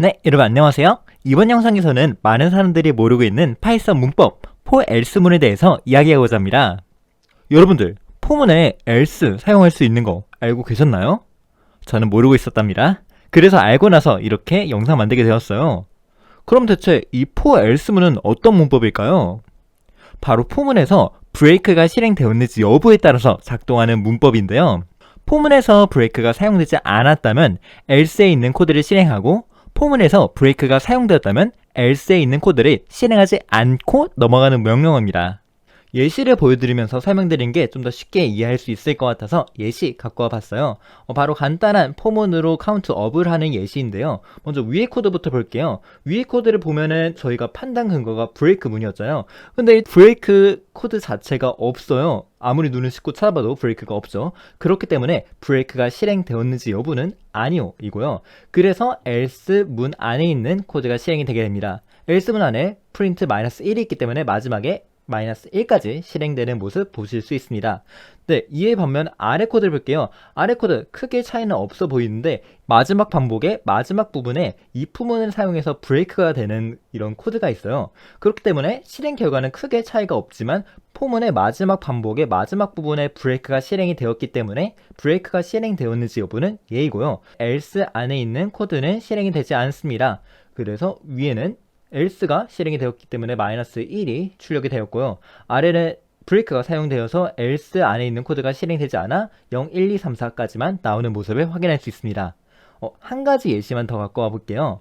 네, 여러분 안녕하세요. 이번 영상에서는 많은 사람들이 모르고 있는 파이썬 문법 else문에 대해서 이야기하고자 합니다. 여러분들, 포문에 else 사용할 수 있는 거 알고 계셨나요? 저는 모르고 있었답니다. 그래서 알고 나서 이렇게 영상 만들게 되었어요. 그럼 대체 이 else문은 어떤 문법일까요? 바로 포문에서 브레이크가 실행되었는지 여부에 따라서 작동하는 문법인데요. 포문에서 브레이크가 사용되지 않았다면 else에 있는 코드를 실행하고 포문에서 브레이크가 사용되었다면 else에 있는 코드를 실행하지 않고 넘어가는 명령어입니다. 예시를 보여드리면서 설명드린 게 좀 더 쉽게 이해할 수 있을 것 같아서 예시 갖고 와봤어요. 어, 바로 간단한 포문으로 카운트 업을 하는 예시인데요. 먼저 위에 코드부터 볼게요. 위에 코드를 보면은 저희가 판단 근거가 브레이크 문이었잖아요. 근데 이 브레이크 코드 자체가 없어요. 아무리 눈을 씻고 찾아봐도 브레이크가 없죠. 그렇기 때문에 브레이크가 실행되었는지 여부는 아니요 이고요. 그래서 else 문 안에 있는 코드가 실행이 되게 됩니다. else 문 안에 프린트 마이너스 1이 있기 때문에 마지막에 마이너스 1까지 실행되는 모습 보실 수 있습니다. 네, 이에 반면 아래 코드를 볼게요. 아래 코드 크게 차이는 없어 보이는데 마지막 반복의 마지막 부분에 if문을 사용해서 브레이크가 되는 이런 코드가 있어요. 그렇기 때문에 실행 결과는 크게 차이가 없지만 포문의 마지막 반복의 마지막 부분에 브레이크가 실행이 되었기 때문에 브레이크가 실행되었는지 여부는 예이고요. else 안에 있는 코드는 실행이 되지 않습니다. 그래서 위에는 else가 실행이 되었기 때문에 마이너스 1이 출력이 되었고요. 아래는 브레이크가 사용되어서 else 안에 있는 코드가 실행되지 않아 0, 1, 2, 3, 4까지만 나오는 모습을 확인할 수 있습니다. 어, 한 가지 예시만 더 갖고 와 볼게요.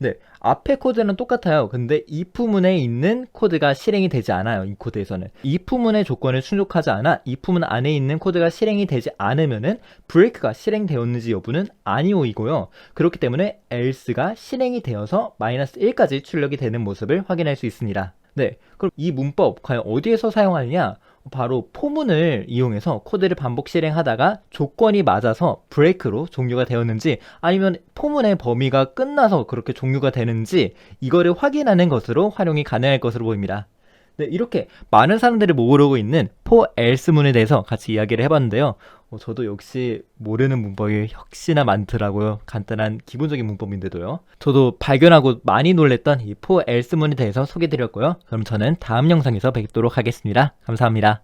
네, 앞에 코드는 똑같아요. 근데 if문에 있는 코드가 실행이 되지 않아요. 이 코드에서는. if문의 조건을 충족하지 않아 if문 안에 있는 코드가 실행이 되지 않으면은 브레이크가 실행되었는지 여부는 아니오이고요. 그렇기 때문에 else가 실행이 되어서 마이너스 1까지 출력이 되는 모습을 확인할 수 있습니다. 네, 그럼 이 문법 과연 어디에서 사용하느냐? 바로 포문을 이용해서 코드를 반복 실행하다가 조건이 맞아서 브레이크로 종료가 되었는지 아니면 포문의 범위가 끝나서 그렇게 종료가 되는지 이거를 확인하는 것으로 활용이 가능할 것으로 보입니다. 네, 이렇게 많은 사람들이 모르고 있는 else문에 대해서 같이 이야기를 해봤는데요. 어, 저도 역시 모르는 문법이 역시나 많더라고요. 간단한 기본적인 문법인데도요. 저도 발견하고 많이 놀랬던 이 else문에 대해서 소개드렸고요. 그럼 저는 다음 영상에서 뵙도록 하겠습니다. 감사합니다.